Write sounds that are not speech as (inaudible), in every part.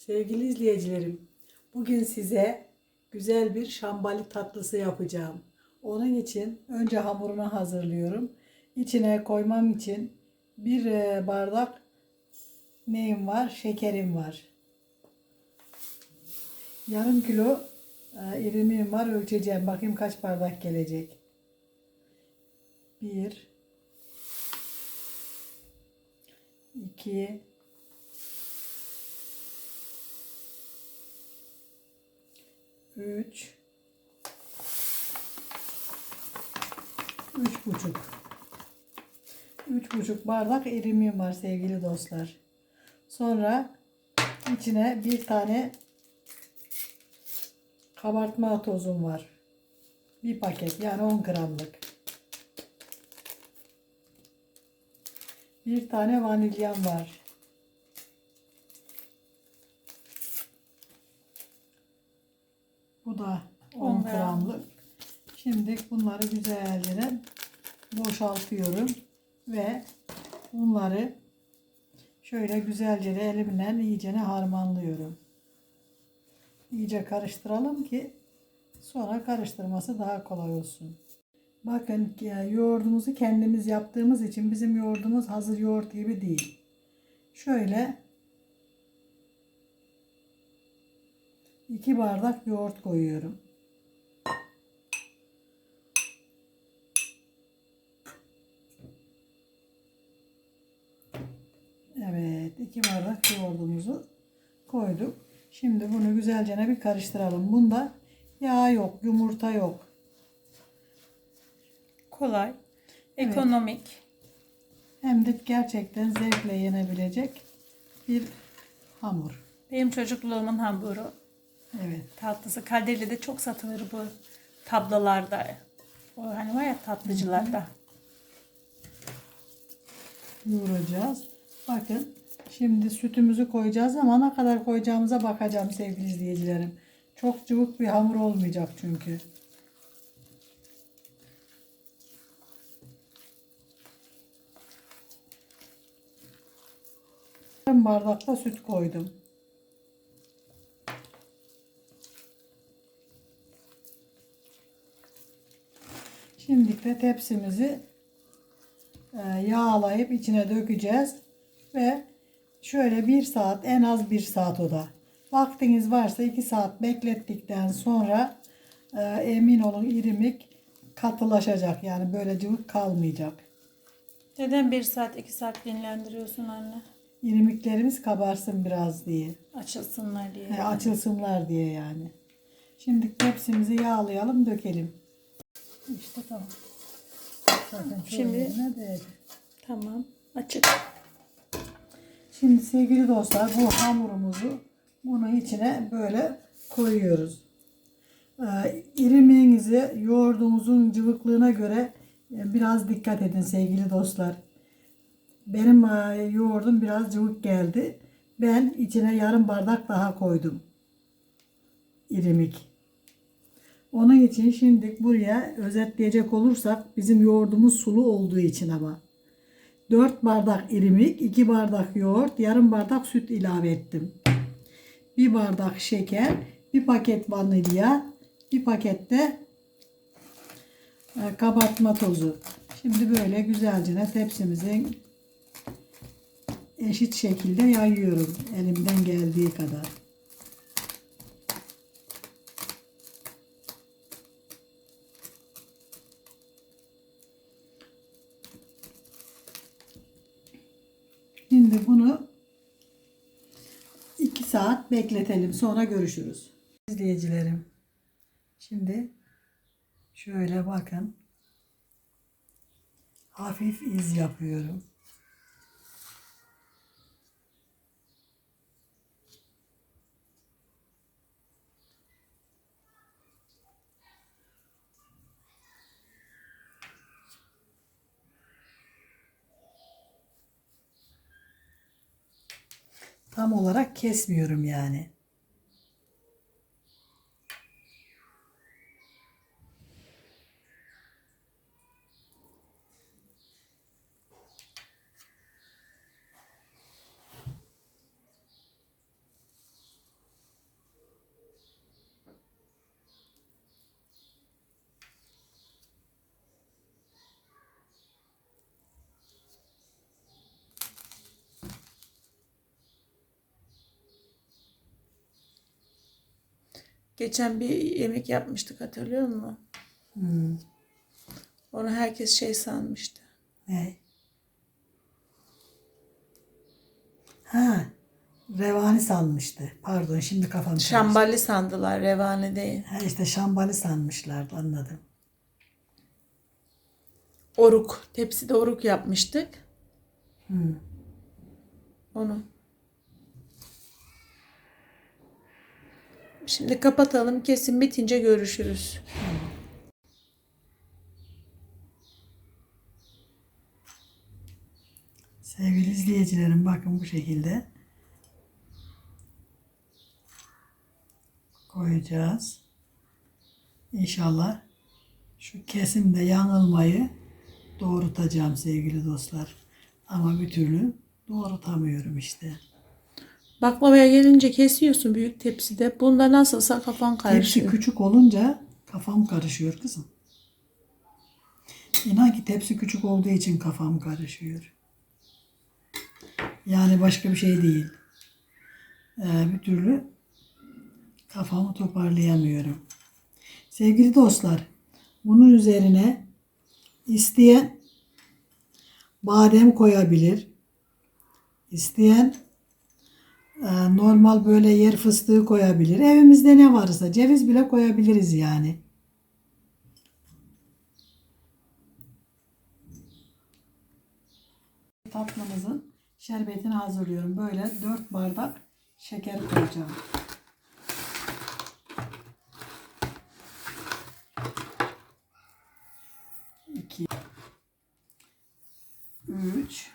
Sevgili izleyicilerim, bugün size güzel bir şambali tatlısı yapacağım. Onun için önce hamurunu hazırlıyorum. İçine koymam için bir e, bardak neyim var? Şekerim var. Yarım kilo e, irmiğim var. Ölçeceğim. Bakayım kaç bardak gelecek. Bir, iki, üç, üç buçuk. Üç buçuk bardak irmiğim var sevgili dostlar. Sonra içine bir tane kabartma tozum var. Bir paket yani 10 gramlık. Bir tane vanilyam var. Bu da 10 10 gram. gramlık. Şimdi bunları güzelce boşaltıyorum ve bunları şöyle güzelce de elimle iyice harmanlıyorum. İyice karıştıralım ki sonra karıştırması daha kolay olsun. Bakın yoğurdumuzu kendimiz yaptığımız için bizim yoğurdumuz hazır yoğurt gibi değil. Şöyle iki bardak yoğurt koyuyorum. Evet, iki bardak yoğurdumuzu koyduk. Şimdi bunu güzelce bir karıştıralım. Bunda yağ yok, yumurta yok. Kolay, Evet. ekonomik. Hem de gerçekten zevkle yenebilecek bir hamur. Benim çocukluğumun hamuru. Evet. Tatlısı. Kadirli'de çok satılır bu tablalarda. O hani var ya tatlıcılarda. yoğuracağız. Bakın şimdi sütümüzü koyacağız ama ne kadar koyacağımıza bakacağım sevgili izleyicilerim. Çok cıvık bir hamur olmayacak çünkü. Bardakta süt koydum. Şimdi de tepsimizi e, yağlayıp içine dökeceğiz ve şöyle bir saat en az bir saat o da. Vaktiniz varsa iki saat beklettikten sonra e, emin olun irimik katılaşacak yani böyle cıvık kalmayacak. Neden bir saat iki saat dinlendiriyorsun anne? İrimiklerimiz kabarsın biraz diye. Açılsınlar diye. E, açılsınlar diye yani. Şimdi tepsimizi yağlayalım dökelim. İşte tamam. Zaten Şimdi-. Tamam. Açık. Şimdi sevgili dostlar bu hamurumuzu bunun içine böyle koyuyoruz. Ee, irimiğinizi yoğurdumuzun cıvıklığına göre e, biraz dikkat edin sevgili dostlar. Benim e, yoğurdum biraz cıvık geldi. Ben içine yarım bardak daha koydum. İrimik. Onun için şimdi buraya özetleyecek olursak bizim yoğurdumuz sulu olduğu için ama. 4 bardak irmik, 2 bardak yoğurt, yarım bardak süt ilave ettim. 1 bardak şeker, 1 paket vanilya, 1 paket de e, kabartma tozu. Şimdi böyle güzelce tepsimizin eşit şekilde yayıyorum elimden geldiği kadar. Şimdi bunu 2 saat bekletelim. Sonra görüşürüz. İzleyicilerim. Şimdi şöyle bakın. Hafif iz yapıyorum. Tam olarak kesmiyorum yani. Geçen bir yemek yapmıştık hatırlıyor musun? Hmm. Onu herkes şey sanmıştı. Ne? Ha, revani sanmıştı. Pardon şimdi kafam karıştı. Şambali sandılar revane değil. Ha işte şambali sanmışlardı anladım. Oruk. Tepside oruk yapmıştık. Hmm. Onu. Şimdi kapatalım. Kesin bitince görüşürüz. Sevgili izleyicilerim bakın bu şekilde koyacağız. İnşallah şu kesimde yanılmayı doğrultacağım sevgili dostlar. Ama bir türlü doğrultamıyorum işte. Baklavaya gelince kesiyorsun büyük tepside. Bunda nasılsa kafan Tepsi karışıyor. küçük olunca kafam karışıyor kızım. İnan ki tepsi küçük olduğu için kafam karışıyor. Yani başka bir şey değil. Ee, bir türlü kafamı toparlayamıyorum. Sevgili dostlar, bunun üzerine isteyen badem koyabilir. İsteyen normal böyle yer fıstığı koyabilir. Evimizde ne varsa ceviz bile koyabiliriz yani. Tatlımızın şerbetini hazırlıyorum. Böyle 4 bardak şeker koyacağım. İki, üç,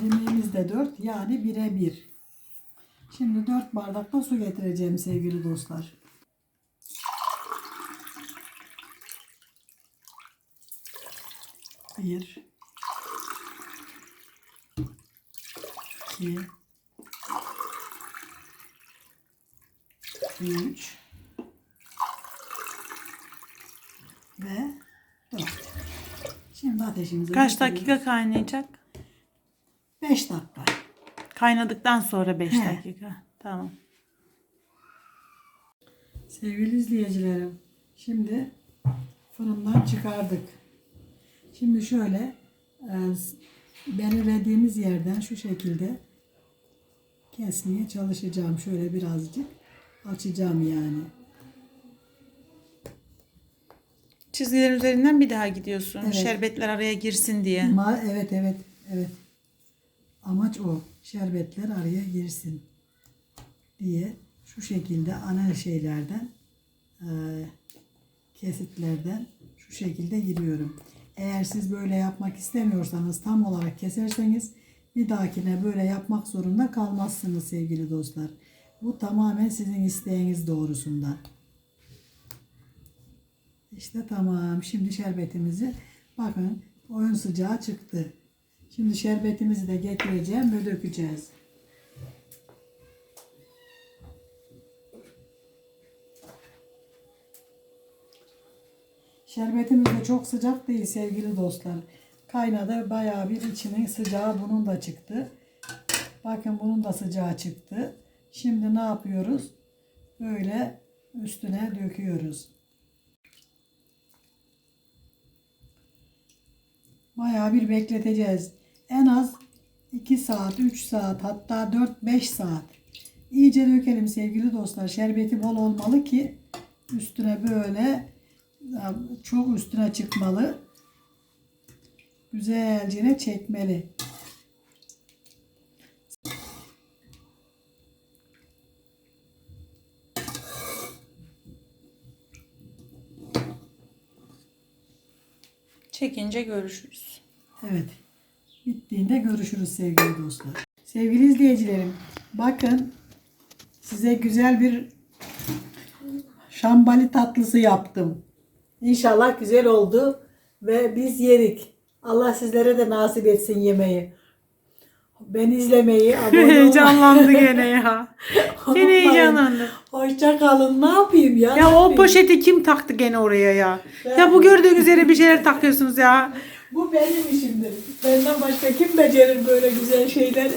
Dilimimiz de 4 yani 1'e 1. Şimdi 4 bardak da su getireceğim sevgili dostlar. Bir, iki, üç ve dört. Şimdi ateşimizi Kaç dakika kaynayacak? 5 dakika. Kaynadıktan sonra 5 He. dakika. Tamam. Sevgili izleyicilerim, şimdi fırından çıkardık. Şimdi şöyle e, belirlediğimiz yerden şu şekilde kesmeye çalışacağım. Şöyle birazcık açacağım yani. Çizgilerin üzerinden bir daha gidiyorsun. Evet. Şerbetler araya girsin diye. Ama evet evet evet. Amaç o. Şerbetler araya girsin diye şu şekilde ana şeylerden e, kesitlerden şu şekilde giriyorum. Eğer siz böyle yapmak istemiyorsanız tam olarak keserseniz bir dahakine böyle yapmak zorunda kalmazsınız sevgili dostlar. Bu tamamen sizin isteğiniz doğrusunda. İşte tamam. Şimdi şerbetimizi bakın oyun sıcağı çıktı. Şimdi şerbetimizi de getireceğim ve dökeceğiz. Şerbetimiz de çok sıcak değil sevgili dostlar. Kaynadı bayağı bir içinin sıcağı bunun da çıktı. Bakın bunun da sıcağı çıktı. Şimdi ne yapıyoruz? Böyle üstüne döküyoruz. Bayağı bir bekleteceğiz. En az 2 saat, 3 saat hatta 4-5 saat. İyice dökelim sevgili dostlar. Şerbeti bol olmalı ki üstüne böyle ya, çok üstüne çıkmalı. Güzelce çekmeli. Çekince görüşürüz. Evet. Bittiğinde görüşürüz sevgili dostlar. Sevgili izleyicilerim, bakın size güzel bir şambali tatlısı yaptım. İnşallah güzel oldu ve biz yedik. Allah sizlere de nasip etsin yemeği. Beni izlemeyi, (laughs) abone olmayı. Heyecanlandı gene ya. (laughs) Gene heyecanlandı. Hoşça kalın. Ne yapayım ya? Ya o poşeti kim taktı gene oraya ya? Ben- Ya bu gördüğünüz yere bir şeyler takıyorsunuz ya. (laughs) Bu benim işimdir. Benden başka kim becerir böyle güzel şeyleri?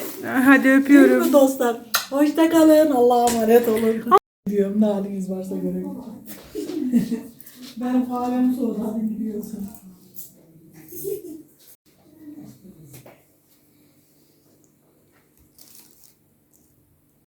Hadi Değil öpüyorum. mi dostlar? Hoşça kalın. Allah'a emanet olun. diyorum ne haliniz varsa görelim. Benim kahvem soğudu hadi gidiyorsun.